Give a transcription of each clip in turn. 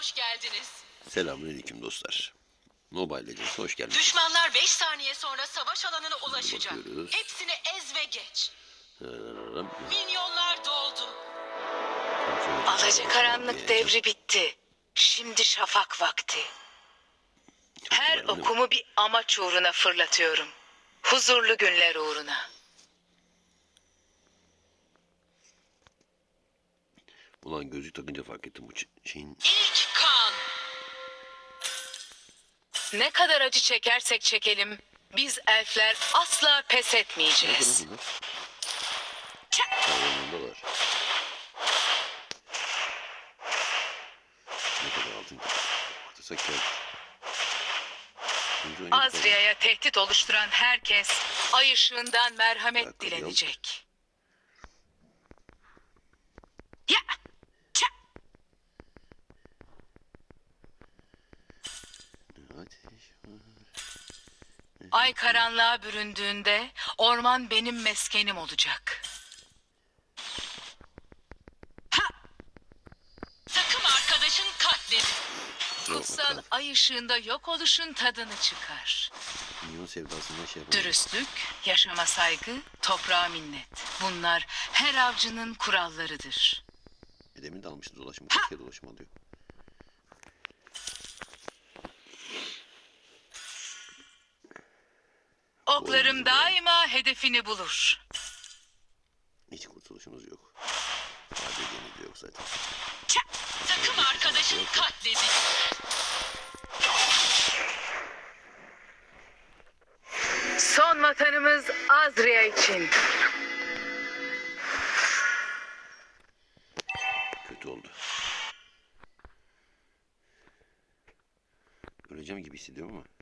hoş geldiniz. Selamünaleyküm dostlar. Mobile Legends hoş geldiniz. Düşmanlar 5 saniye sonra savaş alanına ulaşacak. Bakıyoruz. Hepsini ez ve geç. Minyonlar doldu. Alacakaranlık devri bitti. Şimdi şafak vakti. Her okumu bir amaç uğruna fırlatıyorum. Huzurlu günler uğruna. Ulan gözlük takınca fark ettim bu şeyin İlk Ne kadar acı çekersek çekelim, biz elfler asla pes etmeyeceğiz. Ne kadar altın Atırsak. Önce Azria'ya tehdit oluşturan herkes ay ışığından merhamet dilenecek. Ya! Ça! ama. Ateş var. Ay karanlığa büründüğünde orman benim meskenim olacak. Ha! Takım arkadaşın katledildi. Kutsal ay ışığında yok oluşun tadını çıkar. Minyon şey. Dürüstlük, yaşama saygı, toprağa minnet. Bunlar her avcının kurallarıdır. Demin de almıştı dolaşımı. Kaç kere dolaşım alıyor. Oklarım daima hedefini bulur. Hiç kurtuluşunuz yok. ADG'niz de yok zaten. Ça! Takım arkadaşın katledildi. Son vatanımız Azria için. Kötü oldu. Öleceğim gibi hissediyorum ama.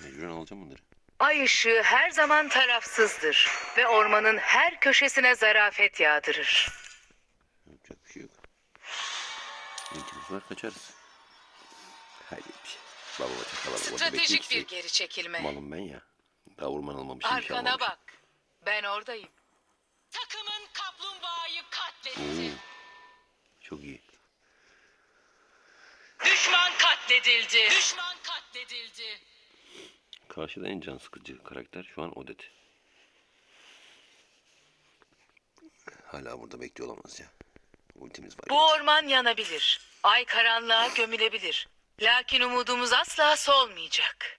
Mecburen alacağım bunları. Ay ışığı her zaman tarafsızdır ve ormanın her köşesine zarafet yağdırır. Yapacak bir şey yok. Linkimiz var kaçarız. Haydi bir şey. Baba baba çakala baba. Stratejik bir geri çekilme. Malım ben ya. Daha orman almamışım. şey Arkana bak. Ben oradayım. Takımın kaplumbağayı Oo, katletti. çok iyi. Düşman katledildi. Düşman katledildi. Karşıda en can sıkıcı karakter şu an Odette. Hala burada bekliyor olamaz ya. Ultimiz var. Bu orman yanabilir. Ay karanlığa gömülebilir. Lakin umudumuz asla solmayacak.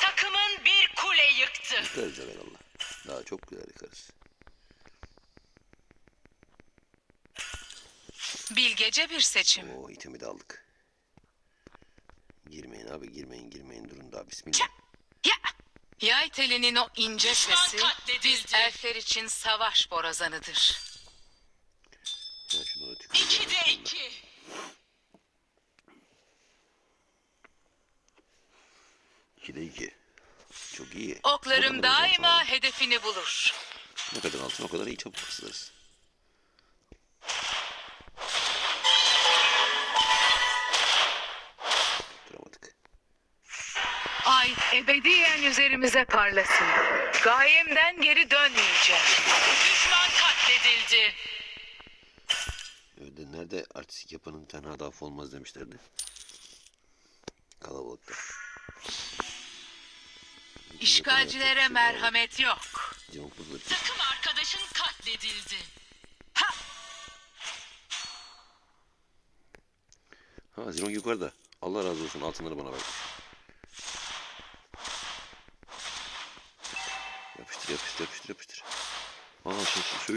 Takımın bir kule yıktı. Yıkarız Allah. Daha çok güzel yıkarız. Bilgece bir seçim. Oo itemi de aldık. Girmeyin abi girmeyin girmeyin durun daha bismillah. Ya! Yay telinin o ince Düşman sesi katledildi. biz elfler için savaş borazanıdır. Ya şunu da tüküreyim. İki de iki. İki. Çok iyi. Oklarım alacağım daima falan. hedefini bulur. Ne kadar altın o kadar iyi çabuk kısılırız. Ebediyen üzerimize parlasın. Gayemden geri dönmeyeceğim. Düşman katledildi. Öyle nerede artistik yapanın bir tane hadaf olmaz demişlerdi. Kalabalıkta. İşgalcilere merhamet yok. Cıvıklıdır. Takım arkadaşın katledildi. Ha! Ha Zirong yukarıda. Allah razı olsun altınları bana ver.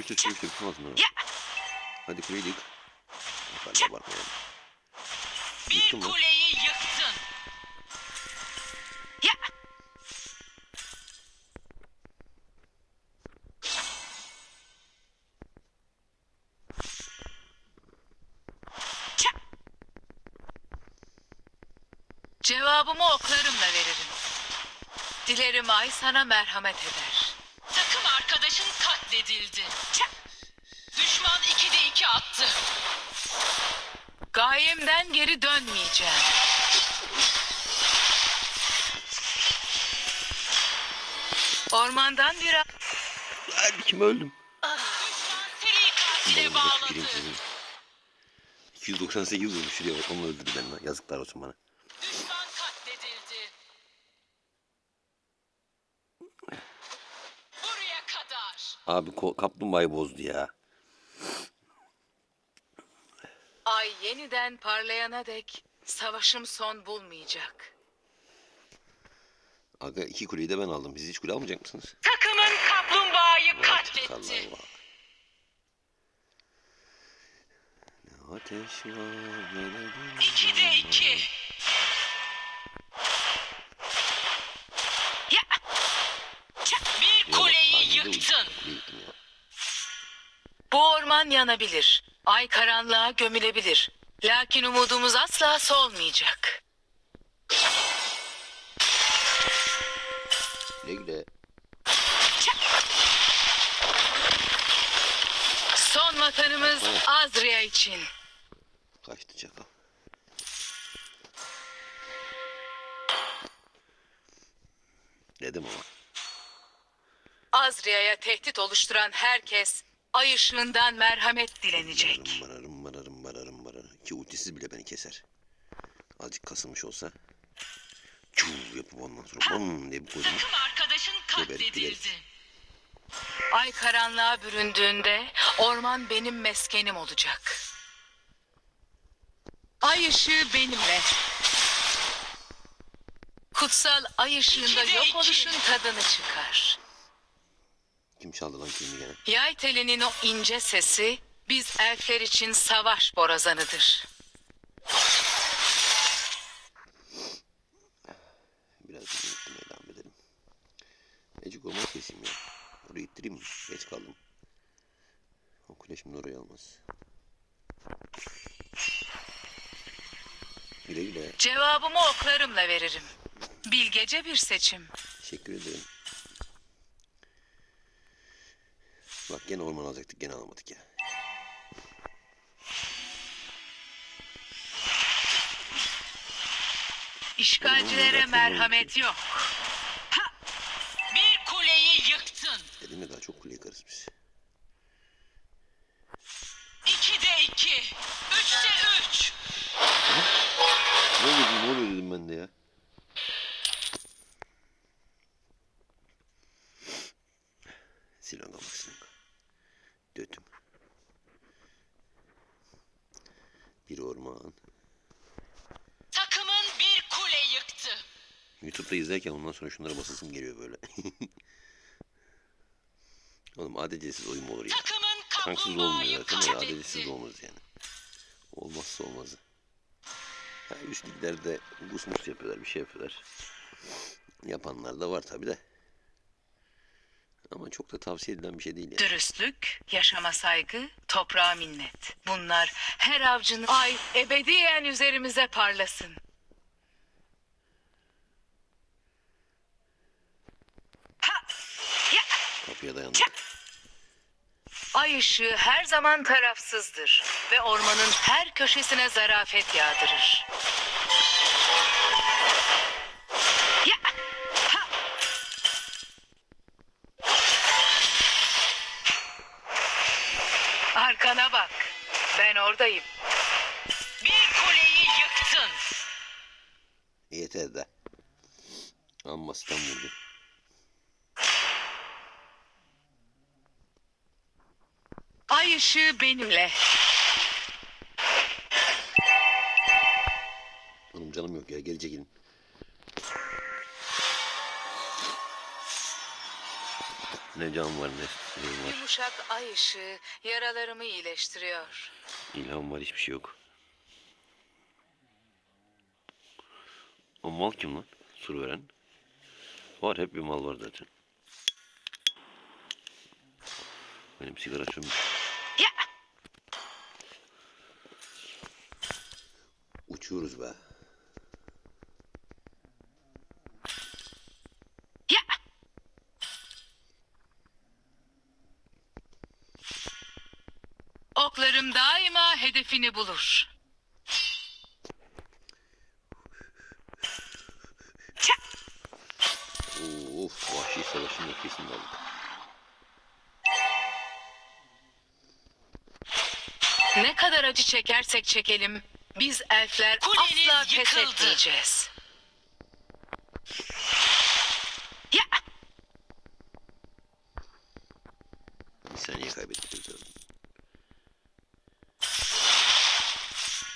Şey, şey, sövüştür sövüştür bütün altınları. Ya! Hadi kuleyi yık. Yukarıda abartmayalım. Bir mı? kuleyi yıktın. Ya! Cevabımı oklarımla veririm. Dilerim ay sana merhamet eder. Katledildi. Ça! Düşman 2'de 2 attı. Gayemden geri dönmeyeceğim. Ormandan bir a- kim öldüm? Düşman seri katile bağladı. tüküreyim sizin. 298 vurmuş şuraya bak onu öldürdü beni lan. Yazıklar olsun bana. Düşman katledildi. Buraya kadar. Abi kaplumbağayı bozdu ya. ay yeniden parlayana dek savaşım son bulmayacak. Aga iki kuleyi de ben aldım. Siz hiç kule almayacak mısınız? Takımın kaplumbağayı katletti. Ne ateş var ne de İkide iki. Ya! Bir Şuraya bak, kuleyi saniyede yıktın. uç- kuleyi yıktım ya. Orman yanabilir. Ay karanlığa gömülebilir. Lakin umudumuz asla solmayacak. Güle güle. Son vatanımız Azria için. Kaçtı çakal. Dedim ama. Azria'ya tehdit oluşturan herkes ay ışığından merhamet dilenecek. Bararım bararım bararım bararım. Ki ultisiz bile beni keser. Azıcık kasılmış olsa. Çuv yapıp ondan sonra bam diye bir koydum. Takım arkadaşın katledildi. Ay karanlığa büründüğünde orman benim meskenim olacak. Ay ışığı benimle. Kutsal ay ışığında İkide yok iki. oluşun tadını çıkar. Kim çaldı lan kimi gene? Yay telinin o ince sesi biz elfler için savaş borazanıdır. Biraz dinletmeye devam edelim. Ecik olmayı keseyim ya. Orayı ittireyim mi? Geç kaldım. O kule şimdi orayı almaz. Güle güle. Cevabımı oklarımla veririm. Bilgece bir seçim. Teşekkür ederim. Gene orman alacaktık gene alamadık ya. İşgalcilere merhamet yok. Bir kuleyi yıktın. Dedim ya daha çok kule yıkarız biz. İkide iki. Üçte üç. Ne oluyor dedim, ne oluyor dedim ben de ya. Silahına bak silahına. Dötüm. Bir orman. Takımın bir kule yıktı. Youtube'da izlerken ondan sonra şunlara basasım geliyor böyle. Oğlum ADC'siz oyun mu olur ya? Tanksız olmuyor zaten de ADC'siz katletti. olmaz yani. Olmazsa olmazı. Ha, üst liglerde gusmus yapıyorlar, bir şey yapıyorlar. Yapanlar da var tabi de. Ama çok da tavsiye edilen bir şey değil yani. Dürüstlük, yaşama saygı, toprağa minnet. Bunlar her avcının ay ebediyen üzerimize parlasın. Ha! Ya! Kapıya dayandık. Ay ışığı her zaman tarafsızdır ve ormanın her köşesine zarafet yağdırır. Işığı benimle. Oğlum canım yok ya gelecek gelin. Ne can var ne ne var. Yumuşak ay ışığı yaralarımı iyileştiriyor. İlham var hiçbir şey yok. O mal kim lan? Sur veren. Var hep bir mal var zaten. Benim sigara sönmüş. Ya! Uçuyoruz be. Oklarım daima hedefini bulur. Of vahşi savaşın öfkesini de aldık. Ne kadar acı çekersek çekelim, biz elfler Kuleniz asla pes yıkıldı. etmeyeceğiz. Ya! Bir saniye özür dilerim.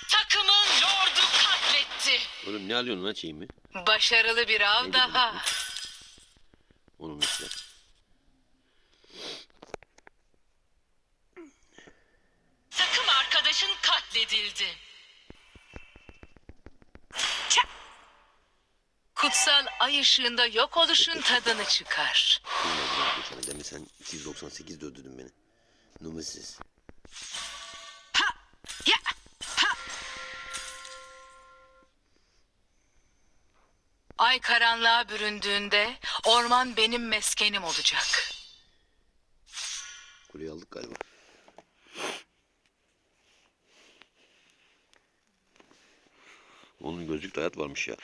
Takımın lordu katletti. Oğlum ne alıyorsun lan şeyimi? Başarılı bir av daha. Onun işte. Takım arkadaşın katledildi. Ça! Kutsal ay ışığında yok oluşun tadını çıkar. Sana deme sen 298 de öldürdün beni. Numarasız. Ha! Ya! Ha! Ay karanlığa büründüğünde orman benim meskenim olacak. Kuleyi aldık galiba. Onun gözlükte hayat varmış ya.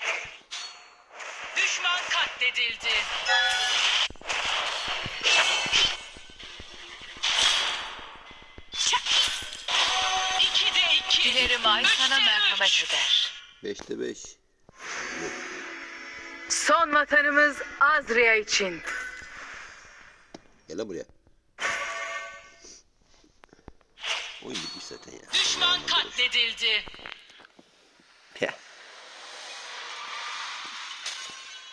İki. Dilerim ay Üçte sana merhamet üç. eder. 5'te 5. Son vatanımız Azria için. Gel lan buraya. Oyun bitmiş zaten ya. Düşman katledildi.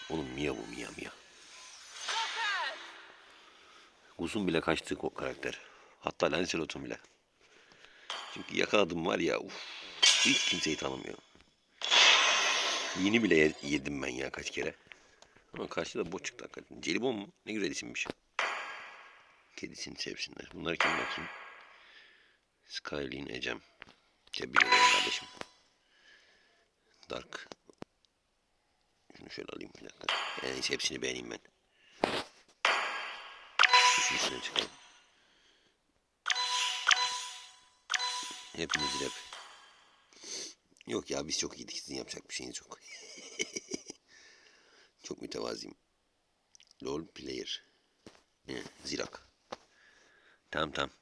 Oğlum Mia bu Mia Mia. Guz'un bile kaçtı karakter. Hatta Lancelot'un bile. Çünkü yakaladım var ya uf, hiç kimseyi tanımıyor. Yeni bile ye- yedim ben ya kaç kere. Ama karşıda bot çıktı hakikaten. Celibon mu? Ne güzel isimmiş. Kedisini sevsinler. Bunlar kim bakayım? Skyline Ecem. Tebrik ederim kardeşim. Dark. Şunu şöyle alayım bir dakika. En iyisi hepsini beğeneyim ben. Şu çıkalım. Hepimiz rap. Yok ya biz çok iyiydik. Sizin yapacak bir şeyiniz yok. çok mütevazıyım. LOL player. Zirak. Tamam tamam.